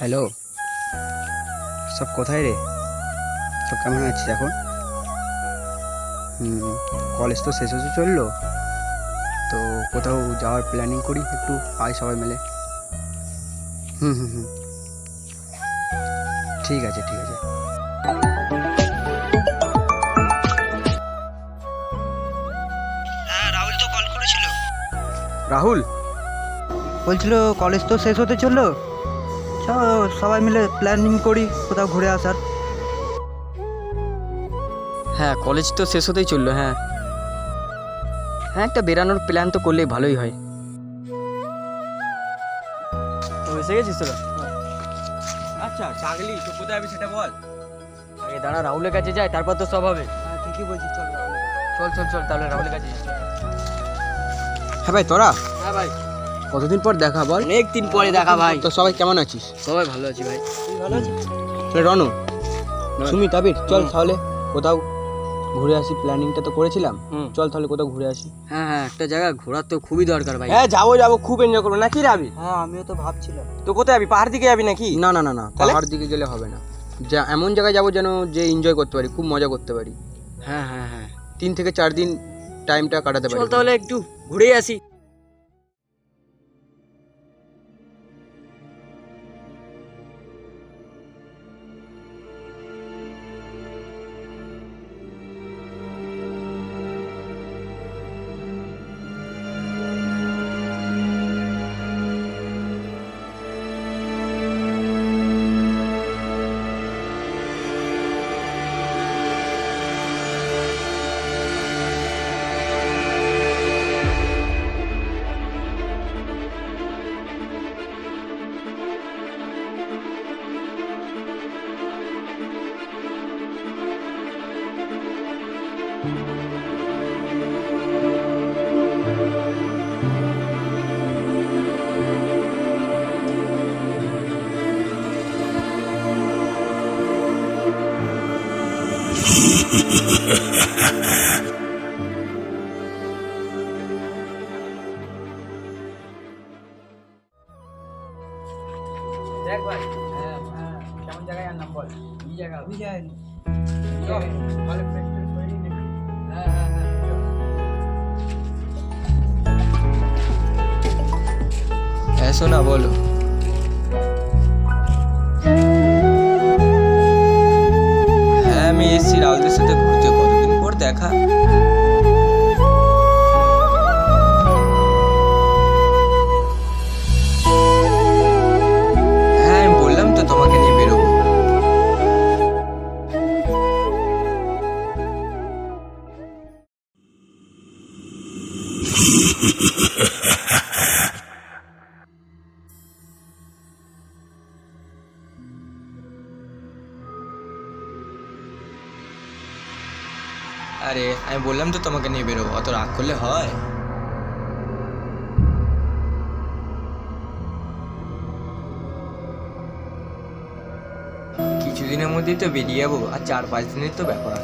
Hello. সব কোথায় রে? সব কেমন আছিস এখন? হুম কলেজ তো শেষ হতে চলল। তো কোথাও যাওয়ার প্ল্যানিং করি একটু আয় সবাই মিলে। হুম হুম হুম। ঠিক আছে ঠিক আছে। হ্যাঁ রাহুল তো কল করেছিল। রাহুল? বলছিল কলেজ তো শেষ হতে চলল। সবাই মিলে প্ল্যানিং করি কোথাও ঘুরে আসার। হ্যাঁ কলেজ তো শেষ হতেই চলল হ্যাঁ। হ্যাঁ একটা বেরানোর প্ল্যান তো করলেই ভালোই হয়। তো এসে গেছিস তোরা? আচ্ছা চাগলি তো কোথায় যাবি সেটা বল। আগে দাঁড়া রাহুলের কাছে যাই তারপর তো সব হবে। হ্যাঁ ঠিকই বলছিস চল চল চল চল তাহলে রাহুলের কাছে হ্যাঁ ভাই তোরা? হ্যাঁ ভাই। কতদিন পর দেখা বল? অনেক দিন পরে দেখা ভাই। তো সবাই কেমন আছিস? সবাই ভালো আছি ভাই। ভালো আছিস? তাহলে রনু সুমি তাবির চল তাহলে কোথাও ঘুরে আসি প্ল্যানিংটা তো করেছিলাম। হুম। চল তাহলে কোথাও ঘুরে আসি। হ্যাঁ হ্যাঁ একটা জায়গা ঘোরার তো খুবই দরকার ভাই। হ্যাঁ যাব যাব খুব এনজয় করব। নাকি যাবি হ্যাঁ আমিও তো ভাবছিলাম। তো কোথায় যাবি পাহাড় দিকে যাবি নাকি? না না না না? পাহাড় দিকে গেলে হবে না। যা এমন জায়গায় যাব যেন যে এনজয় করতে পারি খুব মজা করতে পারি। হ্যাঁ হ্যাঁ হ্যাঁ। তিন থেকে চার দিন টাইমটা কাটাতে পারি। চল তাহলে একটু ঘুরেই আসি। দেখ ভাই। হ্যাঁ হ্যাঁ। কেমন জায়গায় আর নাম বল। এই জায়গা। আমি যাইনি। ভালো ফ্রেশ ফ্রেশ করে হ্যাঁ হ্যাঁ হ্যাঁ চল। হ্যাঁ শোনা বলো। হ্যাঁ আমি এসেছি রাহুলদের সাথে আমি বললাম তো তোমাকে নিয়ে বেরোবো। অত রাগ করলে হয়? কিছুদিনের মধ্যেই তো বেরিয়ে যাব, আর চার পাঁচ দিনের তো ব্যাপার।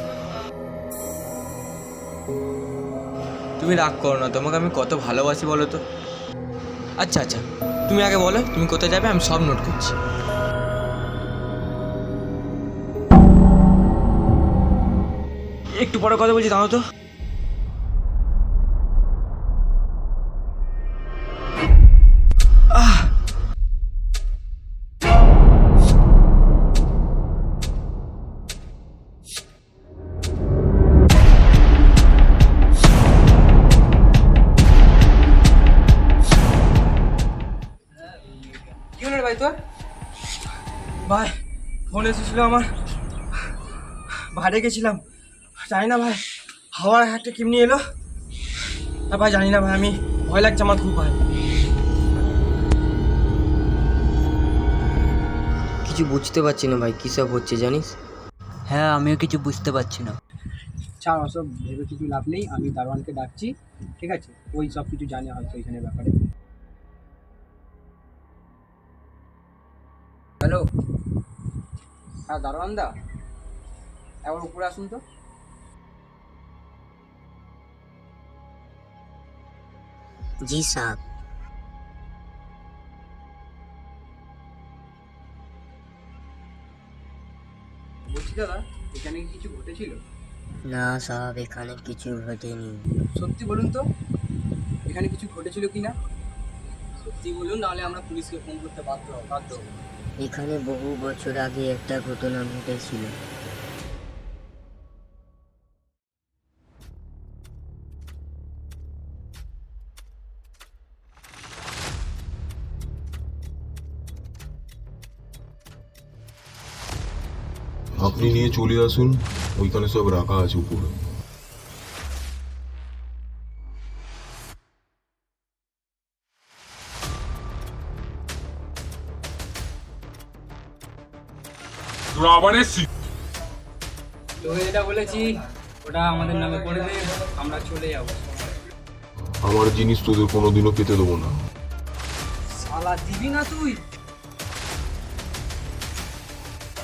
তুমি রাগ করো না, তোমাকে আমি কত ভালোবাসি বলো তো? আচ্ছা আচ্ছা তুমি আগে বলো, তুমি কোথায় যাবে, আমি সব নোট করছি। একটু পরে কথা বলছি দাঁড়াও তো। ভাই তোর ভাই ফোন এসেছিল আমার। বাইরে গেছিলাম। জানি না ভাই হাওয়ার একটা কেমনি এলো? আর ভাই জানি না ভাই আমি ভয় লাগছে আমার খুব ভাই। কিছু বুঝতে পারছি না ভাই কী সব হচ্ছে জানিস? হ্যাঁ আমিও কিছু বুঝতে পারছি না। ছাড় ওসব ভেবে কিছু লাভ নেই আমি দারোয়ানকে ডাকছি ঠিক আছে? ওই সব কিছু জানে হয়তো এখানে ব্যাপারে। হ্যালো? হ্যাঁ দারোয়ান দা? একবার উপরে আসুন তো। জি সাব বলছি দাদা এখানে কি কিছু ঘটেছিল? না সাব এখানে কিছু ঘটেনি। সত্যি বলুন তো এখানে কিছু ঘটেছিল কি না সত্যি বলুন নাহলে আমরা পুলিশকে ফোন করতে বাধ্য বাধ্য এখানে বহু বছর আগে একটা ঘটনা ঘটেছিল। আপনি নিয়ে চলে আসুন ওইখানে সব রাখা আছে উপরে। তোকে যেটা বলেছি ওটা আমাদের নামে করে দে আমরা চলে যাব। আমার জিনিস তোদের কোনোদিনও পেতে দেবো না। শালা দিবি না তুই?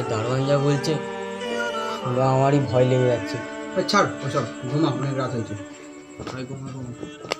ভাই দারোয়ান যা বলছে বা আমারই ভয় লেগে যাচ্ছে। ছাড় ওসব ঘুমা অনেক রাত হয়েছে। ঘুমা ঘুমা ঘুমা।